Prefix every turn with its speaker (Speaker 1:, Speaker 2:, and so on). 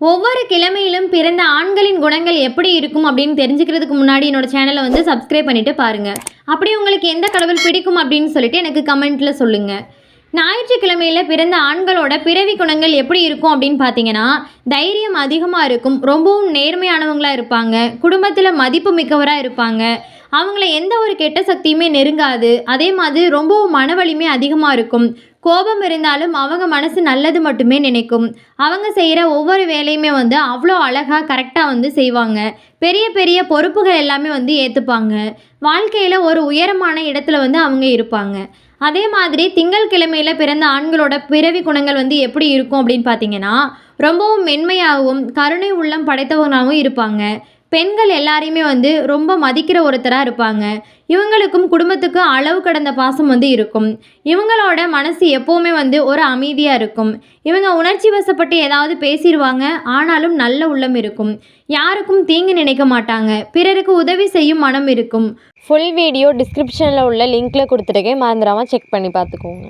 Speaker 1: ஒவ்வொரு கிழமையிலும் பிறந்த ஆண்களின் குணங்கள் எப்படி இருக்கும் அப்படின்னு தெரிஞ்சுக்கிறதுக்கு முன்னாடி என்னோட சேனலை வந்து சப்ஸ்கிரைப் பண்ணிட்டு பாருங்க. அப்படி உங்களுக்கு எந்த கடவுள் பிடிக்கும் அப்படின்னு சொல்லிட்டு எனக்கு கமெண்ட்ல சொல்லுங்க. ஞாயிற்றுக்கிழமையில் பிறந்த ஆண்களோட பிறவி குணங்கள் எப்படி இருக்கும் அப்படின்னு பார்த்தீங்கன்னா தைரியம் அதிகமாக இருக்கும் ரொம்பவும் நேர்மையானவங்களாக இருப்பாங்க குடும்பத்தில் மதிப்பு மிக்கவராக இருப்பாங்க அவங்கள எந்த ஒரு கெட்ட சக்தியுமே நெருங்காது. அதே மாதிரி ரொம்பவும் மன வலிமை அதிகமாக இருக்கும். கோபம் இருந்தாலும் அவங்க மனசு நல்லது மட்டுமே நினைக்கும். அவங்க செய்கிற ஒவ்வொரு வேலையுமே வந்து அவ்வளோ அழகாக கரெக்டாக வந்து செய்வாங்க. பெரிய பெரிய பொறுப்புகள் எல்லாமே வந்து ஏற்றுப்பாங்க வாழ்க்கையில் ஒரு உயரமான இடத்துல வந்து அவங்க இருப்பாங்க. அதே மாதிரி திங்கள் கிழமையில் பிறந்த ஆண்களோட பிறவி குணங்கள் வந்து எப்படி இருக்கும் அப்படின்னு பார்த்தீங்கன்னா ரொம்பவும் மென்மையாகவும் கருணை உள்ளம் படைத்தவங்களாகவும் இருப்பாங்க. பெண்கள் எல்லாரையுமே வந்து ரொம்ப மதிக்கிற ஒருத்தராக இருப்பாங்க. இவங்களுக்கும் குடும்பத்துக்கும் அளவு கடந்த பாசம் வந்து இருக்கும். இவங்களோட மனசு எப்போவுமே வந்து ஒரு அமைதியாக இருக்கும். இவங்க உணர்ச்சி வசப்பட்டு ஏதாவது பேசிடுவாங்க. ஆனாலும் நல்ல உள்ளம் இருக்கும். யாருக்கும் தீங்கு நினைக்க மாட்டாங்க. பிறருக்கு உதவி செய்யும் மனம் இருக்கும்.
Speaker 2: ஃபுல் வீடியோ டிஸ்கிரிப்ஷனில் உள்ள லிங்க்கில் கொடுத்துருக்கேன். மறந்துடாமல் செக் பண்ணி பார்த்துக்கோங்க.